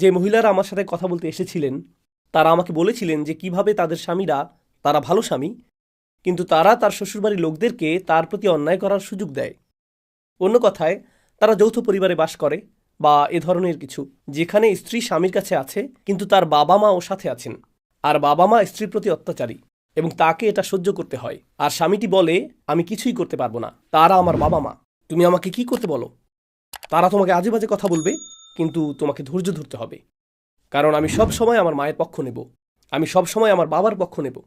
যে মহিলারা আমার সাথে কথা বলতে এসেছিলেন, তারা আমাকে বলেছিলেন যে কীভাবে তাদের স্বামীরা, তারা ভালো স্বামী, কিন্তু তারা তার শ্বশুরবাড়ির লোকদেরকে তার প্রতি অন্যায় করার সুযোগ দেয়। অন্য কথায়, তারা যৌথ পরিবারে বাস করে বা এ ধরনের কিছু, যেখানে স্ত্রী স্বামীর কাছে আছে, কিন্তু তার বাবা মা ও সাথে আছেন। আর বাবা মা স্ত্রীর প্রতি অত্যাচারী এবং তাকে এটা সহ্য করতে হয়। আর স্বামীটি বলে, আমি কিছুই করতে পারব না। তারা আমার বাবা মা তুমি আমাকে কি করতে বলো? তারা তোমাকে আজে বাজে কথা বলবে? কিন্তু তোমাকে ধৈর্য ধরতে হবে। কারণ আমি সব সময় আমার মায়ের পক্ষ নেব। আমি সব সময় আমার বাবার পক্ষ নেব।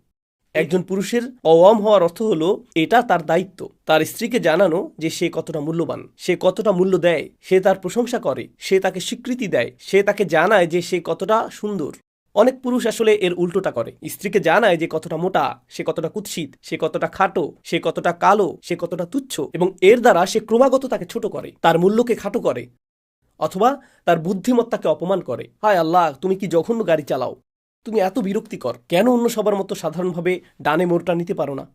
একজন পুরুষের অওয়াম হওয়ার অর্থ হলো, এটা তার দায়িত্ব। তার স্ত্রীকে জানানো যে সে কতটা মূল্যবান, সে কতটা মূল্য দেয়, সে তার প্রশংসা করে, সে তাকে স্বীকৃতি দেয়, সে তাকে জানায় যে সে কতটা সুন্দর। অনেক পুরুষ আসলে এর উল্টোটা করে। স্ত্রীকে জানায় যে কতটা মোটা, সে কতটা কুৎসিত, সে কতটা খাটো, সে কতটা কালো, সে কতটা তুচ্ছ এবং এর দ্বারা সে ক্রমাগত তাকে ছোট করে, তার মূল্যকে খাটো করে। অথবা তার বুদ্ধিমত্তাকে অপমান করে। হায় আল্লাহ, তুমি কি জঘন্য গাড়ি চালাও? তুমি এত বিরক্তিকর। কেন অন্য সবার মতো সাধারণভাবে ডানে মোড়টা নিতে পারো না?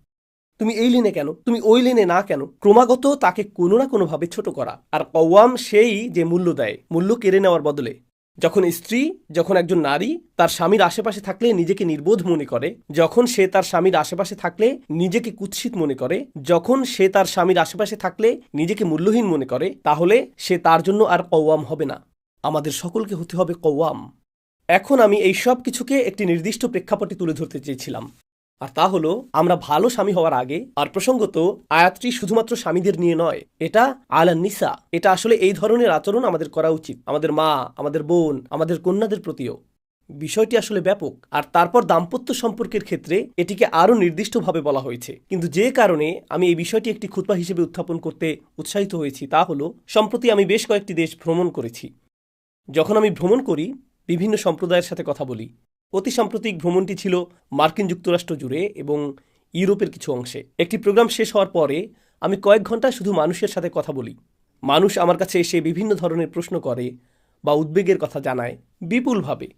তুমি এই লেনে কেন? তুমি ওই লেনে না কেন? ক্রমাগত তাকে কোনো না কোনোভাবে ছোট করা। আর কওয়াম সেই যে মূল্য দেয়। মূল্য কেড়ে নেওয়ার বদলে যখন স্ত্রী, যখন একজন নারী, তার স্বামীর আশেপাশে থাকলে নিজেকে নির্বোধ মনে করে। যখন সে তার স্বামীর আশেপাশে থাকলে নিজেকে কুৎসিত মনে করে। যখন সে তার স্বামীর আশেপাশে থাকলে নিজেকে মূল্যহীন মনে করে, তাহলে সে তার জন্য আর কওয়াম হবে না। আমাদের সকলকে হতে হবে কওয়াম। এখন আমি এই সব কিছুকে একটি নির্দিষ্ট প্রেক্ষাপটে তুলে ধরতে চেয়েছিলাম। আর তা হলো, আমরা ভালো স্বামী হওয়ার আগে, আর প্রসঙ্গত, আয়াতটি শুধুমাত্র স্বামীদের নিয়ে নয়, এটা আলা নিসা এটা আসলে এই ধরনের আচরণ আমাদের করা উচিত, আমাদের মা, আমাদের বোন, আমাদের কন্যাদের প্রতিও। বিষয়টি আসলে ব্যাপক, আর তারপর দাম্পত্য সম্পর্কের ক্ষেত্রে এটিকে আরও নির্দিষ্টভাবে বলা হয়েছে। কিন্তু যে কারণে আমি এই বিষয়টি একটি খুতবা হিসেবে উত্থাপন করতে উৎসাহিত হয়েছি তা হলো, সম্প্রতি আমি বেশ কয়েকটি দেশ ভ্রমণ করেছি। যখন আমি ভ্রমণ করি, বিভিন্ন সম্প্রদায়ের সাথে কথা বলি। অতি সাম্প্রতিক ভ্রমণটি ছিল মার্কিন যুক্তরাষ্ট্র জুড়ে এবং ইউরোপের কিছু অংশে। একটি প্রোগ্রাম শেষ হওয়ার পরে আমি কয়েক ঘণ্টা শুধু মানুষের সাথে কথা বলি। মানুষ আমার কাছে এসে বিভিন্ন ধরনের প্রশ্ন করে বা উদ্বেগের কথা জানায়। বিপুলভাবে।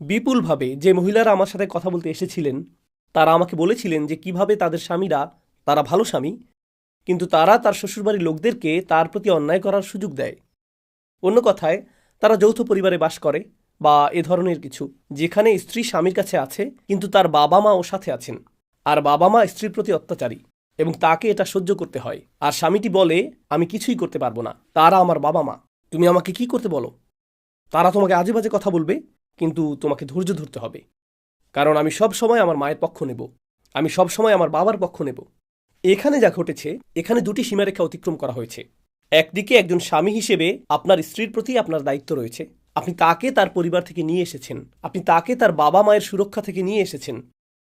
বিপুলভাবে যে মহিলারা আমার সাথে কথা বলতে এসেছিলেন, তারা আমাকে বলেছিলেন যে কীভাবে তাদের স্বামীরা, তারা ভালো স্বামী, কিন্তু তারা তার শ্বশুরবাড়ির লোকদেরকে তার প্রতি অন্যায় করার সুযোগ দেয়। অন্য কথায়, তারা যৌথ পরিবারে বাস করে। বা এ ধরনের কিছু, যেখানে স্ত্রী স্বামীর কাছে আছে, কিন্তু তার বাবা মা ও সাথে আছেন। আর বাবা মা স্ত্রীর প্রতি অত্যাচারী এবং তাকে এটা সহ্য করতে হয়। আর স্বামীটি বলে, আমি কিছুই করতে পারব না। তারা আমার বাবা মা। তুমি আমাকে কি করতে বলো? তারা তোমাকে আজে বাজে কথা বলবে, কিন্তু তোমাকে ধৈর্য ধরতে হবে। কারণ আমি সব সময় আমার মায়ের পক্ষ নেব। আমি সব সময় আমার বাবার পক্ষ নেব। এখানে যা ঘটেছে, এখানে দুটি সীমারেখা অতিক্রম করা হয়েছে। একদিকে একজন স্বামী হিসেবে আপনার স্ত্রীর প্রতি আপনার দায়িত্ব রয়েছে। আপনি তাকে তার পরিবার থেকে নিয়ে এসেছেন। আপনি তাকে তার বাবা মায়ের সুরক্ষা থেকে নিয়ে এসেছেন।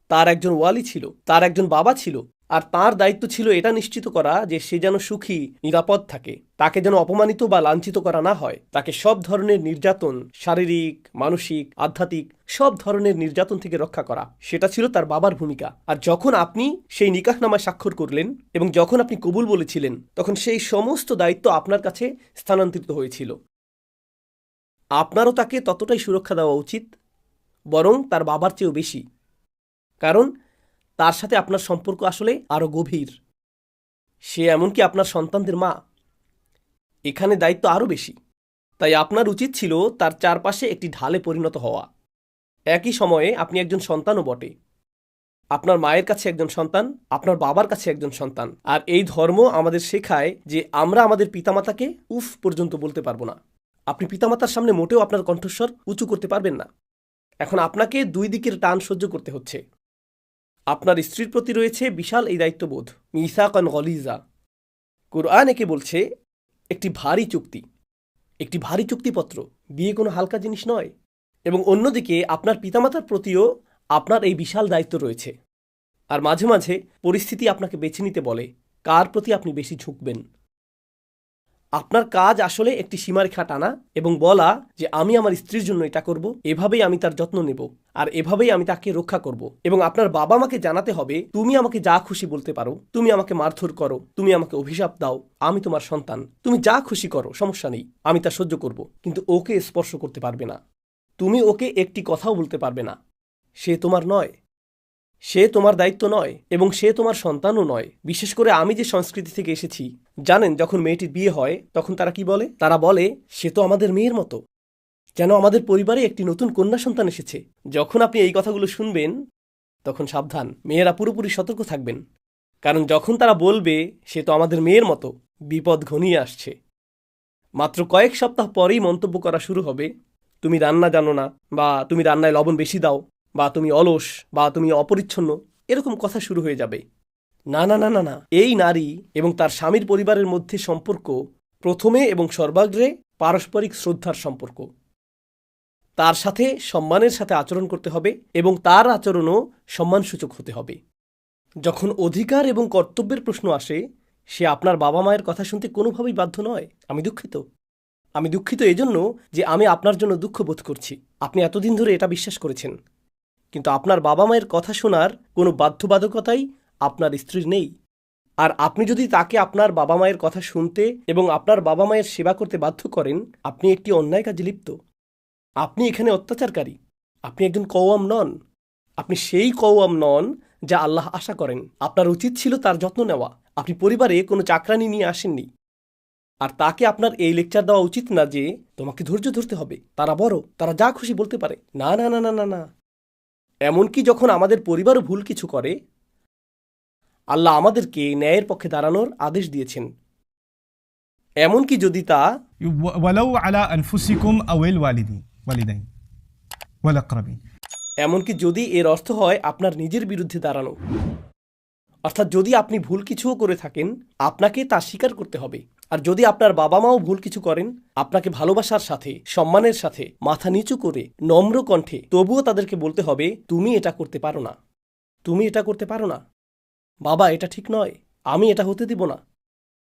তার একজন ওয়ালি ছিল, তার একজন বাবা ছিল, আর তার দায়িত্ব ছিল এটা নিশ্চিত করা যে সে যেন সুখী, নিরাপদ থাকে। তাকে যেন অপমানিত বা লাঞ্ছিত করা না হয়। তাকে সব ধরনের নির্যাতন, শারীরিক, মানসিক, আধ্যাত্মিক, সব ধরনের নির্যাতন থেকে রক্ষা করা। সেটা ছিল তার বাবার ভূমিকা। আর যখন আপনি সেই নিকাহনামায় স্বাক্ষর করলেন এবং যখন আপনি কবুল বলেছিলেন, তখন সেই সমস্ত দায়িত্ব আপনার কাছে স্থানান্তরিত হয়েছিল। আপনারও তাকে ততটাই সুরক্ষা দেওয়া উচিত, বরং তার বাবার চেয়েও বেশি, কারণ তার সাথে আপনার সম্পর্ক আসলে আরও গভীর। সে এমনকি আপনার সন্তানদের মা। এখানে দায়িত্ব আরও বেশি। তাই আপনার উচিত ছিল তার চারপাশে একটি ঢালে পরিণত হওয়া। একই সময়ে আপনি একজন সন্তানও বটে। আপনার মায়ের কাছে একজন সন্তান, আপনার বাবার কাছে একজন সন্তান। আর এই ধর্ম আমাদের শেখায় যে আমরা আমাদের পিতামাতাকে উফ পর্যন্ত বলতে পারব না। আপনি পিতামাতার সামনে মোটেও আপনার কণ্ঠস্বর উঁচু করতে পারবেন না। এখন আপনাকে দুই দিকের টান সহ্য করতে হচ্ছে। আপনার স্ত্রীর প্রতি রয়েছে বিশাল এই দায়িত্ববোধ, মিসাকান গলিজা। কোরআন একে বলছে, একটি ভারী চুক্তি। একটি ভারী চুক্তিপত্র, বিয়ে কোনো হালকা জিনিস নয়। এবং অন্যদিকে আপনার পিতামাতার প্রতিও আপনার এই বিশাল দায়িত্ব রয়েছে। আর মাঝে মাঝে পরিস্থিতি আপনাকে বেছে নিতে বলে, কার প্রতি আপনি বেশি ঝুঁকবেন? আপনার কাজ আসলে একটি সীমারেখা টানা এবং বলা যে আমি আমার স্ত্রীর জন্য এটা করব, এভাবেই আমি তার যত্ন নেব আর এভাবেই আমি তাকে রক্ষা করব। এবং আপনার বাবা মাকে জানাতে হবে, তুমি আমাকে যা খুশি বলতে পারো, তুমি আমাকে মারধর করো, তুমি আমাকে অভিশাপ দাও, আমি তোমার সন্তান, তুমি যা খুশি করো, সমস্যা নেই, আমি তা সহ্য করব। কিন্তু ওকে স্পর্শ করতে পারবে না। তুমি ওকে একটি কথাও বলতে পারবে না। সে তোমার নয়। সে তোমার দায়িত্ব নয় এবং সে তোমার সন্তানও নয়। বিশেষ করে আমি যে সংস্কৃতি থেকে এসেছি, জানেন যখন মেয়েটির বিয়ে হয়, তখন তারা কি বলে? তারা বলে, সে তো আমাদের মেয়ের মতো। যেন আমাদের পরিবারে একটি নতুন কন্যা সন্তান এসেছে? যখন আপনি এই কথাগুলো শুনবেন, তখন সাবধান। মেয়েরা পুরোপুরি সতর্ক থাকবেন। কারণ যখন তারা বলবে, সে তো আমাদের মেয়ের মতো বিপদ ঘনিয়ে আসছে। মাত্র কয়েক সপ্তাহ পরেই মন্তব্য করা শুরু হবে, তুমি রান্না জানো না বা তুমি রান্নায় লবণ বেশি দাও বা তুমি অলস বা তুমি অপরিচ্ছন্ন, এরকম কথা শুরু হয়ে যাবে। না না না না না। এই নারী এবং তার স্বামীর পরিবারের মধ্যে সম্পর্ক প্রথমে এবং সর্বাগ্রে পারস্পরিক শ্রদ্ধার সম্পর্ক। তার সাথে সম্মানের সাথে আচরণ করতে হবে এবং তার আচরণও সম্মানসূচক হতে হবে। যখন অধিকার এবং কর্তব্যের প্রশ্ন আসে, সে আপনার বাবা মায়ের কথা শুনতে কোনোভাবেই বাধ্য নয়। আমি দুঃখিত। আমি দুঃখিত এজন্য যে আমি আপনার জন্য দুঃখ বোধ করছি। আপনি এতদিন ধরে এটা বিশ্বাস করেছেন। কিন্তু আপনার বাবা মায়ের কথা শোনার কোনো বাধ্যবাধকতাই আপনার স্ত্রীর নেই। আর আপনি যদি তাকে আপনার বাবা মায়ের কথা শুনতে এবং আপনার বাবা মায়ের সেবা করতে বাধ্য করেন, আপনি একটি অন্যায় কাজে লিপ্ত। আপনি এখানে অত্যাচারকারী। আপনি একজন কওয়াম নন। আপনি সেই কওয়াম নন যা আল্লাহ আশা করেন। আপনার উচিত ছিল তার যত্ন নেওয়া। আপনি পরিবারে কোনো চাকরানি নিয়ে আসেননি। আর তাকে আপনার এই লেকচার দেওয়া উচিত না যে তোমাকে ধৈর্য ধরতে হবে। তারা বড়, তারা যা খুশি বলতে পারে। না না না না না না। এমনকি যখন আমাদের পরিবারও ভুল কিছু করে আল্লাহ আমাদেরকে ন্যায়ের পক্ষে দাঁড়ানোর আদেশ দিয়েছেন। এমনকি যদি তা এমনকি যদি এর অর্থ হয় আপনার নিজের বিরুদ্ধে দাঁড়ানো। অর্থাৎ যদি আপনি ভুল কিছুও করে থাকেন আপনাকে তা স্বীকার করতে হবে। আর যদি আপনার বাবা মাও ভুল কিছু করেন, আপনাকে ভালোবাসার সাথে, সম্মানের সাথে, মাথা নিচু করে, নম্র কণ্ঠে, তবুও তাদেরকে বলতে হবে, তুমি এটা করতে পারো না। তুমি এটা করতে পারো না। বাবা, এটা ঠিক নয়। আমি এটা হতে দিব না।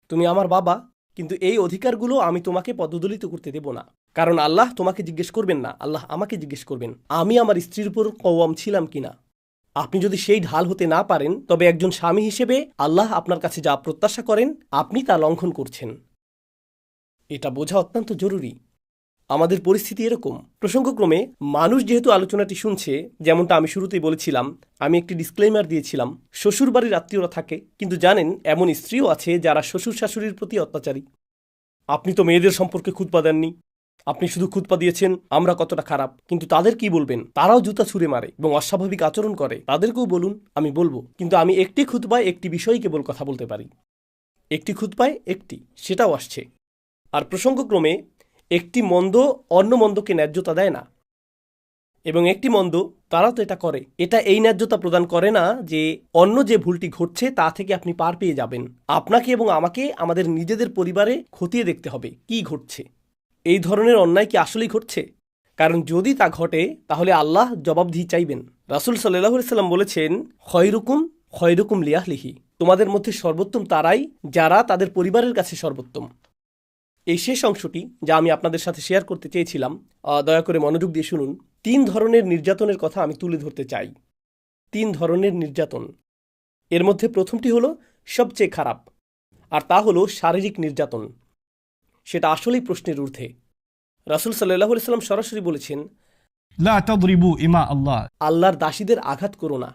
তুমি আমার বাবা, কিন্তু এই অধিকারগুলো আমি তোমাকে পদদলিত করতে দেব না। কারণ আল্লাহ তোমাকে জিজ্ঞেস করবেন না। আল্লাহ আমাকে জিজ্ঞেস করবেন, আমি আমার স্ত্রীর উপর কওয়াম ছিলাম কিনা আপনি যদি সেই ঢাল হতে না পারেন, তবে একজন স্বামী হিসেবে আল্লাহ আপনার কাছে যা প্রত্যাশা করেন, আপনি তা লঙ্ঘন করছেন। এটা বোঝা অত্যন্ত জরুরি। আমাদের পরিস্থিতি এরকম। প্রসঙ্গক্রমে, মানুষ যেহেতু আলোচনাটি শুনছে, যেমনটা আমি শুরুতেই বলেছিলাম, আমি একটি ডিসক্লেমার দিয়েছিলাম শ্বশুর বাড়ির আত্মীয়রা থাকে, কিন্তু জানেন, এমন স্ত্রীও আছে যারা শ্বশুর শাশুড়ির প্রতি অত্যাচারী। আপনি তো মেয়েদের সম্পর্কে খুতপা দেননি। আপনি শুধু খুতপা দিয়েছেন, আমরা কতটা খারাপ। কিন্তু তাদের কি বলবেন? তারাও জুতা ছুঁড়ে মারে এবং অস্বাভাবিক আচরণ করে। তাদেরকেও বলুন, আমি বলব। কিন্তু আমি একটি খুতপায় একটি বিষয় কেবল কথা বলতে পারি। একটি খুতপায় একটি, সেটাও আসছে। আর প্রসঙ্গক্রমে, একটি মন্দ অন্য মন্দকে ন্যায্যতা দেয় না। এবং একটি মন্দ তারা তো এটা করে। এটা এই ন্যায্যতা প্রদান করে না যে, অন্য যে ভুলটি ঘটছে তা থেকে আপনি পার পেয়ে যাবেন। আপনাকে এবং আমাকে আমাদের নিজেদের পরিবারে খতিয়ে দেখতে হবে, কি ঘটছে। এই ধরনের অন্যায় কি আসলেই ঘটছে? কারণ যদি তা ঘটে, তাহলে আল্লাহ জবাবদিহি চাইবেন। রাসুল সাল্লাহ সাল্লাম বলেছেন, খয়রুকুম খয়রুকুম লিয়াহলিহি। তোমাদের মধ্যে সর্বোত্তম তারাই, যারা তাদের পরিবারের কাছে সর্বোত্তম। এই শেষ অংশটি, যা আমি আপনাদের সাথে শেয়ার করতে চেয়েছিলাম দয়া করে মনোযোগ দিয়ে শুনুন। তিন ধরনের নির্যাতনের কথা আমি তুলে ধরতে চাই। তিন ধরনের নির্যাতন। এর মধ্যে প্রথমটি হলো, সবচেয়ে খারাপ। আর তা হলো শারীরিক নির্যাতন। সেটা আসলেই প্রশ্নের ঊর্ধ্বে। রাসুল সাল্লাহ সাল্লাম সরাসরি বলেছেন আল্লাহর দাসীদের আঘাত করো না।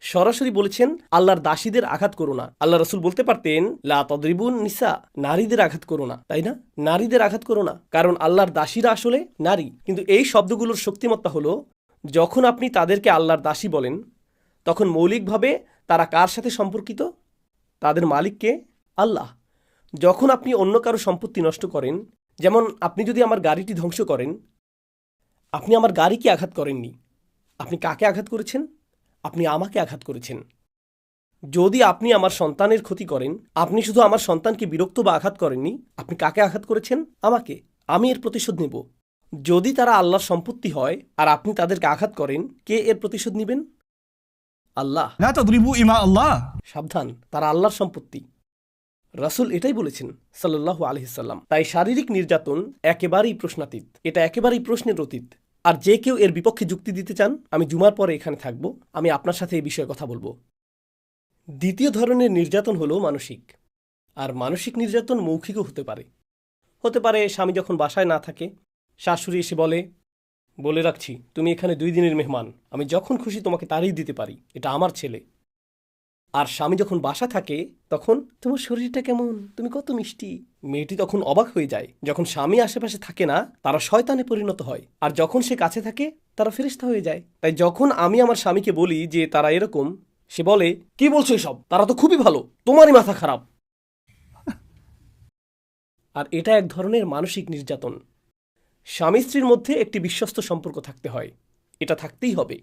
সরাসরি বলেছেন আল্লাহর দাসীদের আঘাত করো না। আল্লাহ রসুল বলতে পারতেন লা তদ্রিবুন নিসা নারীদের আঘাত করো না। তাই না? নারীদের আঘাত করো না। কারণ আল্লাহর দাসীরা আসলে নারী। কিন্তু এই শব্দগুলোর শক্তিমত্তা হলো যখন আপনি তাদেরকে আল্লাহর দাসী বলেন তখন মৌলিকভাবে তারা কার সাথে সম্পর্কিত? তাদের মালিককে আল্লাহ। যখন আপনি অন্য কারও সম্পত্তি নষ্ট করেন যেমন আপনি যদি আমার গাড়িটি ধ্বংস করেন আপনি আমার গাড়িকে আঘাত করেননি। আপনি কাকে আঘাত করেছেন? আপনি আমাকে আঘাত করেছেন। যদি আপনি আমার সন্তানের ক্ষতি করেন আপনি শুধু আমার সন্তানকে বিরক্ত বা আঘাত করেননি আপনি কাকে আঘাত করেছেন? আমাকে। আমি এর প্রতিশোধ নেব। যদি তারা আল্লাহর সম্পত্তি হয় আর আপনি তাদেরকে আঘাত করেন কে এর প্রতিশোধ নেবেন? আল্লাহ। সাবধান তারা আল্লাহর সম্পত্তি। রাসূল এটাই বলেছেন, সাল্লাল্লাহু আলহিসাল্লাম তাই শারীরিক নির্যাতন একেবারেই প্রশ্নাতীত। এটা একেবারেই প্রশ্নের অতীত। আর যে কেউ এর বিপক্ষে যুক্তি দিতে চান, আমি জুমার পরে এখানে থাকব। আমি আপনার সাথে এই বিষয়ে কথা বলব। দ্বিতীয় ধরনের নির্যাতন হলো মানসিক। আর মানসিক নির্যাতন মৌখিকও হতে পারে। হতে পারে স্বামী যখন বাসায় না থাকে, শাশুড়ি এসে বলে বলে রাখছি, তুমি এখানে দুই দিনের মেহমান। আমি যখন খুশি তোমাকে তাড়িয়ে দিতে পারি। এটা আমার ছেলে। আর স্বামী যখন বাসা থাকে, তখন তোমার শরীরটা কেমন? তুমি কত মিষ্টি। মেয়েটি তখন অবাক হয়ে যায়। যখন স্বামী আশেপাশে থাকে না, তারা শয়তানে পরিণত হয়। আর যখন সে কাছে থাকে, তারা ফেরিস্তা হয়ে যায়। তাই যখন আমি আমার স্বামীকে বলি যে তারা এরকম, সে বলে, কি বলছো এসব? তারা তো খুবই ভালো। তোমারই মাথা খারাপ। আর এটা এক ধরনের মানসিক নির্যাতন। স্বামী স্ত্রীর মধ্যে একটি বিশ্বস্ত সম্পর্ক থাকতে হয়। এটা থাকতেই হবে।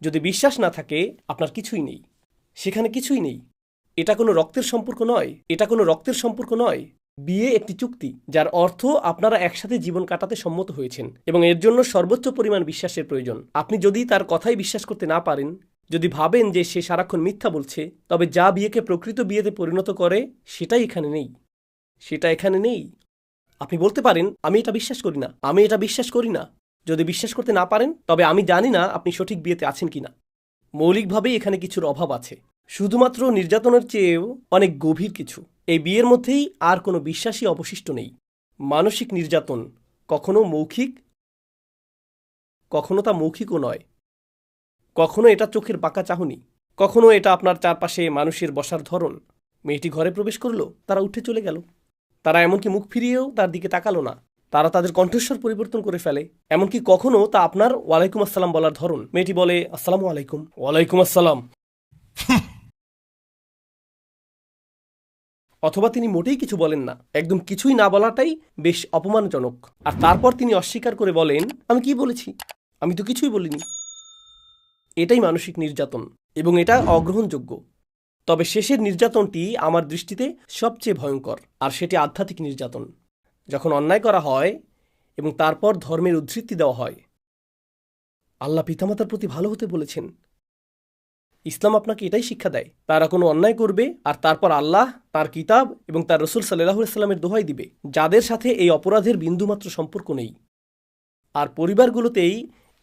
যদি বিশ্বাস না থাকে, আপনার কিছুই নেই। সেখানে কিছুই নেই। এটা কোনো রক্তের সম্পর্ক নয়। এটা কোনো রক্তের সম্পর্ক নয়। বিয়ে একটি চুক্তি, যার অর্থ আপনারা একসাথে জীবন কাটাতে সম্মত হয়েছেন এবং এর জন্য সর্বোচ্চ পরিমাণ বিশ্বাসের প্রয়োজন। আপনি যদি তার কথাই বিশ্বাস করতে না পারেন, যদি ভাবেন যে সে সারাক্ষণ মিথ্যা বলছে, তবে যা বিয়েকে প্রকৃত বিয়েতে পরিণত করে, সেটাই এখানে নেই। সেটা এখানে নেই। আপনি বলতে পারেন, আমি এটা বিশ্বাস করি না। আমি এটা বিশ্বাস করি না। যদি বিশ্বাস করতে না পারেন, তবে আমি জানি না আপনি সঠিক বিয়েতে আছেন কিনা। মৌলিকভাবেই এখানে কিছুর অভাব আছে। শুধুমাত্র নির্যাতনের চেয়েও অনেক গভীর কিছু। এই বিয়ের মধ্যেই আর কোনো বিশ্বাসী অবশিষ্ট নেই। মানসিক নির্যাতন কখনো মৌখিক, কখনো তা মৌখিকও নয়। কখনো এটা চোখের বাঁকা চাহনি। কখনো এটা আপনার চারপাশে মানুষের বসার ধরন। মেয়েটি ঘরে প্রবেশ করল, তারা উঠে চলে গেল। তারা এমনকি মুখ ফিরিয়েও তার দিকে তাকালো না। তারা তাদের কণ্ঠস্বর পরিবর্তন করে ফেলে এমনকি কখনো তা আপনার ওয়ালাইকুম আসসালাম বলার ধরন। মেয়েটি বলে আসসালামু আলাইকুম। ওয়ালাইকুম আসসালাম। অথবা তিনি মোটেই কিছু বলেন না। একদম কিছুই না বলাটাই বেশ অপমানজনক। আর তারপর তিনি অস্বীকার করে বলেন আমি কি বলেছি? আমি তো কিছুই বলিনি। এটাই মানসিক নির্যাতন এবং এটা অগ্রহণযোগ্য। তবে শেষের নির্যাতনটি আমার দৃষ্টিতে সবচেয়ে ভয়ঙ্কর আর সেটি আধ্যাত্মিক নির্যাতন। যখন অন্যায় করা হয় এবং তারপর ধর্মের উদ্ধৃতি দেওয়া হয়। আল্লাহ পিতামাতার প্রতি ভালো হতে বলেছেন। ইসলাম আপনাকে এটাই শিক্ষা দেয়, তারা কোনো অন্যায় করবে আর তারপর আল্লাহ তার কিতাব এবং তার রসুল সাল্লাহ সাল্লামের দোহাই দিবে, যাদের সাথে এই অপরাধের বিন্দুমাত্র সম্পর্ক নেই। আর পরিবারগুলোতেই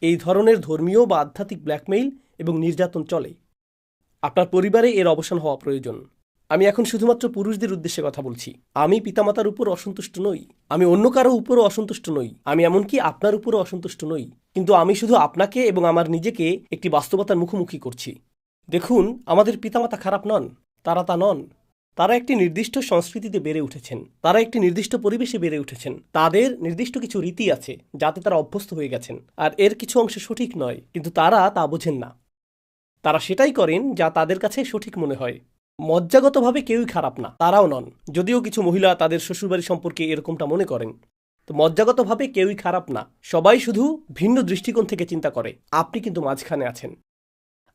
এই ধরনের ধর্মীয় বা আধ্যাত্মিক ব্ল্যাকমেইল এবং নির্যাতন চলে। আপনার পরিবারে এর অবসান হওয়া প্রয়োজন। আমি এখন শুধুমাত্র পুরুষদের উদ্দেশ্যে কথা বলছি। আমি পিতামাতার উপর অসন্তুষ্ট নই। আমি অন্য কারও উপরও অসন্তুষ্ট নই। আমি এমনকি আপনার উপরও অসন্তুষ্ট নই। কিন্তু আমি শুধু আপনাকে এবং আমার নিজেকে একটি বাস্তবতার মুখোমুখি করছি। দেখুন, আমাদের পিতামাতা খারাপ নন, তারা তা নন। তারা একটি নির্দিষ্ট সংস্কৃতিতে বেড়ে উঠেছেন। তারা একটি নির্দিষ্ট পরিবেশে বেড়ে উঠেছেন। তাদের নির্দিষ্ট কিছু রীতি আছে, যাতে তারা অভ্যস্ত হয়ে গেছেন। আর এর কিছু অংশ সঠিক নয়, কিন্তু তারা তা বোঝেন না। তারা সেটাই করেন যা তাদের কাছে সঠিক মনে হয়। মজ্জাগতভাবে কেউই খারাপ না, তারাও নন। যদিও কিছু মহিলা তাদের শ্বশুরবাড়ি সম্পর্কে এরকমটা মনে করেন। তো মজ্জাগতভাবে কেউই খারাপ না, সবাই শুধু ভিন্ন দৃষ্টিকোণ থেকে চিন্তা করে, আপনি কিন্তু মাঝখানে আছেন।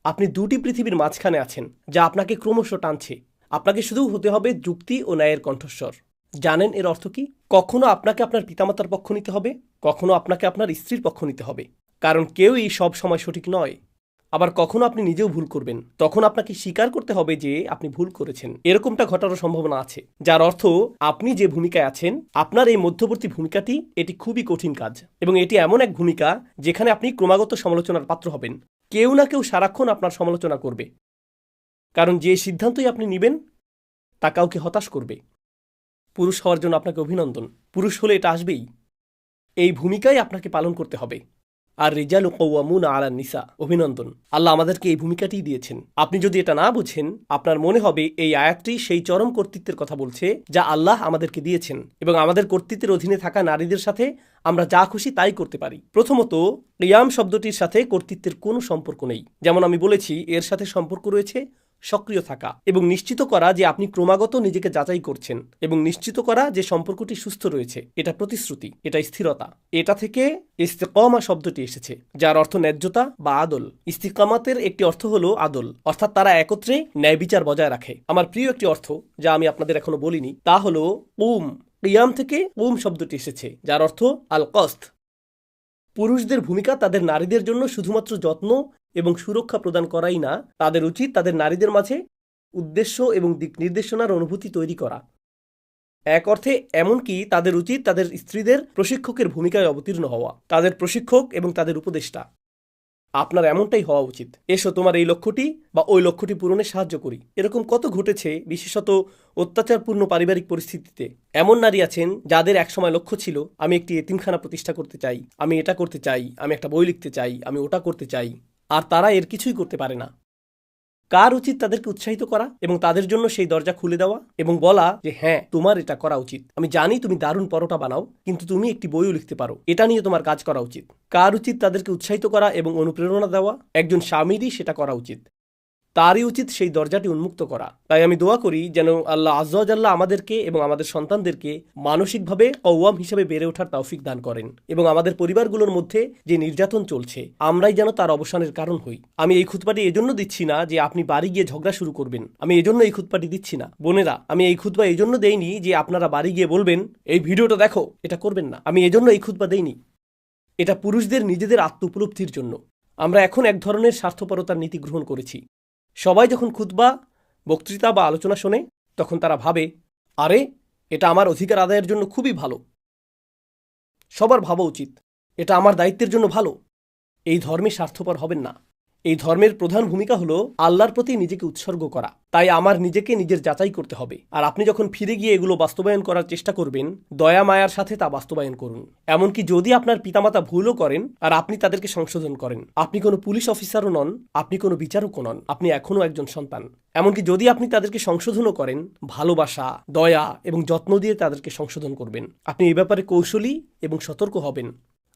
আপনি দুটি পৃথিবীর মাঝখানে আছেন, যা আপনাকে ক্রমশ টানছে। আপনাকে শুধু হতে হবে যুক্তি ও ন্যায়ের কণ্ঠস্বর। জানেন এর অর্থ কি? কখনো আপনাকে আপনার পিতামাতার পক্ষ নিতে হবে, কখনো আপনাকে আপনার স্ত্রীর পক্ষ নিতে হবে। কারণ কেউই সব সময় সঠিক নয়। আবার কখনো আপনি নিজেও ভুল করবেন। তখন আপনাকে স্বীকার করতে হবে যে আপনি ভুল করেছেন। এরকমটা ঘটারও সম্ভাবনা আছে। যার অর্থ, আপনি যে ভূমিকায় আছেন, আপনার এই মধ্যবর্তী ভূমিকাটি এটি খুবই কঠিন কাজ এবং এটি এমন এক ভূমিকা যেখানে আপনি ক্রমাগত সমালোচনার পাত্র হবেন। কেউ না কেউ সারাক্ষণ আপনার সমালোচনা করবে। কারণ যে সিদ্ধান্তই আপনি নেবেন, তা কাউকে হতাশ করবে। পুরুষ হওয়ার জন্য আপনাকে অভিনন্দন। পুরুষ হলে এটা আসবেই। এই ভূমিকাই আপনাকে পালন করতে হবে। আর রিজাল কৌয়ামুন আলা নিসা, অভিনন্দন। আল্লাহ আমাদেরকে এই ভূমিকাটি দিয়েছেন। আপনি যদি এটা না বুঝেন, আপনার মনে হবে এই আয়াতটি সেই চরম কর্তৃত্বের কথা বলছে, যা আল্লাহ আমাদেরকে দিয়েছেন এবং আমাদের কর্তৃত্বের অধীনে থাকা নারীদের সাথে আমরা যা খুশি তাই করতে পারি। প্রথমত ইয়াম শব্দটির সাথে কর্তৃত্বের কোনো সম্পর্ক নেই। যেমন আমি বলেছি, এর সাথে সম্পর্ক রয়েছে সক্রিয় থাকা এবং নিশ্চিত করা যে আপনি ক্রমাগত নিজেকে যাচাই করছেন এবং নিশ্চিত করা যে সম্পর্কটি সুস্থ রয়েছে। এটা প্রতিশ্রুতি, এটা স্থিরতা। এটা থেকে ইস্তেকমা শব্দটি এসেছে, যার অর্থ ন্যায্যতা বা আদল। ইস্তিকামাতের একটি অর্থ হলো আদল, অর্থাৎ তারা একত্রে ন্যায় বিচার বজায় রাখে। আমার প্রিয় একটি অর্থ, যা আমি আপনাদের এখনও বলিনি, তা হলো উম। কিয়াম থেকে উম শব্দটি এসেছে, যার অর্থ আল কস্ত পুরুষদের ভূমিকা তাদের নারীদের জন্য শুধুমাত্র যত্ন এবং সুরক্ষা প্রদান করাই না, তাদের উচিত তাদের নারীদের মাঝে উদ্দেশ্য এবং দিক নির্দেশনার অনুভূতি তৈরি করা। এক অর্থে, এমনকি তাদের উচিত তাদের স্ত্রীদের প্রশিক্ষকের ভূমিকায় অবতীর্ণ হওয়া, তাদের প্রশিক্ষক এবং তাদের উপদেষ্টা। আপনার এমনটাই হওয়া উচিত। এসো তোমার এই লক্ষ্যটি বা ওই লক্ষ্যটি পূরণে সাহায্য করি। এরকম কত ঘটেছে বিশেষত অত্যাচারপূর্ণ পারিবারিক পরিস্থিতিতে। এমন নারী আছেন যাদের একসময় লক্ষ্য ছিল, আমি একটি এতিমখানা প্রতিষ্ঠা করতে চাই, আমি এটা করতে চাই, আমি একটা বই লিখতে চাই, আমি ওটা করতে চাই। আর তারা এর কিছুই করতে পারে না। কার উচিত তাদেরকে উৎসাহিত করা এবং তাদের জন্য সেই দরজা খুলে দেওয়া এবং বলা যে হ্যাঁ তোমার এটা করা উচিত। আমি জানি তুমি দারুণ পরোটা বানাও, কিন্তু তুমি একটি বইও লিখতে পারো। এটা নিয়ে তোমার কাজ করা উচিত। কার উচিত তাদেরকে উৎসাহিত করা এবং অনুপ্রেরণা দেওয়া? একজন স্বামীরই সেটা করা উচিত। তারই উচিত সেই দরজাটি উন্মুক্ত করা। তাই আমি দোয়া করি যেন আল্লাহ আজ্লাহ আমাদেরকে এবং আমাদের সন্তানদেরকে মানসিকভাবে কৌয়াম হিসেবে বেড়ে ওঠার তৌফিক দান করেন এবং আমাদের পরিবারগুলোর মধ্যে যে নির্যাতন চলছে, আমরাই যেন তার অবসানের কারণ হই। আমি এই খুতপাটি এজন্য দিচ্ছি না যে আপনি বাড়ি গিয়ে ঝগড়া শুরু করবেন। আমি এজন্য এই খুতপাটি দিচ্ছি না। বোনেরা, আমি এই খুতবা এই জন্য দেইনি যে আপনারা বাড়ি গিয়ে বলবেন, এই ভিডিওটা দেখো, এটা করবেন না। আমি এজন্য এই খুতবা দেইনি। এটা পুরুষদের নিজেদের আত্ম উপলব্ধির জন্য। আমরা এখন এক ধরনের স্বার্থপরতার নীতি গ্রহণ করেছি। সবাই যখন খুতবা, বক্তৃতা বা আলোচনা শোনে, তখন তারা ভাবে, আরে, এটা আমার অধিকার আদায়ের জন্য খুবই ভালো। সবার ভাবা উচিত, এটা আমার দায়িত্বের জন্য ভালো। এই ধর্মে স্বার্থপর হবেন না। এই ধর্মের প্রধান ভূমিকা হলো আল্লাহর প্রতি নিজেকে উৎসর্গ করা। তাই আমার নিজেকে নিজের যাচাই করতে হবে। আর আপনি যখন ফিরে গিয়ে এগুলো বাস্তবায়ন করার চেষ্টা করবেন, দয়া, মায়ার সাথে তা বাস্তবায়ন করুন। এমনকি যদি আপনার পিতামাতা ভুলও করেন, আর আপনি তাদেরকে সংশোধন করেন, আপনি কোনো পুলিশ অফিসারও নন, আপনি কোনো বিচারকও নন, আপনি এখনও একজন সন্তান। এমনকি যদি আপনি তাদেরকে সংশোধনও করেন, ভালোবাসা, দয়া এবং যত্ন দিয়ে তাদেরকে সংশোধন করবেন, আপনি এ ব্যাপারে কৌশলী এবং সতর্ক হবেন।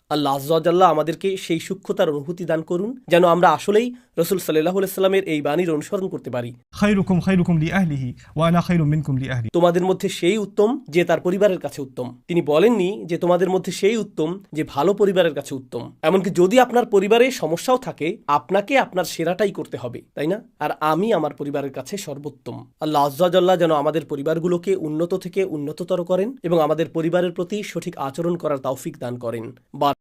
আল্লাহ আজাল্লাহ আমাদেরকে সেই সূক্ষ্মতার অনুভূতি দান করুন যেন আমরা আসলেই রসুল সাল্লাহ সাল্লামের এই বাণীর অনুসরণ করতে পারি। তোমাদের মধ্যে সেই উত্তম যে তার পরিবারের কাছে উত্তম। তিনি বলেননি যে তোমাদের মধ্যে সেই উত্তম যে ভালো পরিবারের কাছে উত্তম। এমনকি যদি আপনার পরিবারে সমস্যাও থাকে আপনাকে আপনার সেরাটাই করতে হবে তাই না? আর আমি আমার পরিবারের কাছে সর্বোত্তম। আল্লাহ আজাল্লাহ যেন আমাদের পরিবারগুলোকে উন্নত থেকে উন্নততর করেন এবং আমাদের পরিবারের প্রতি সঠিক আচরণ করার তৌফিক দান করেন। বা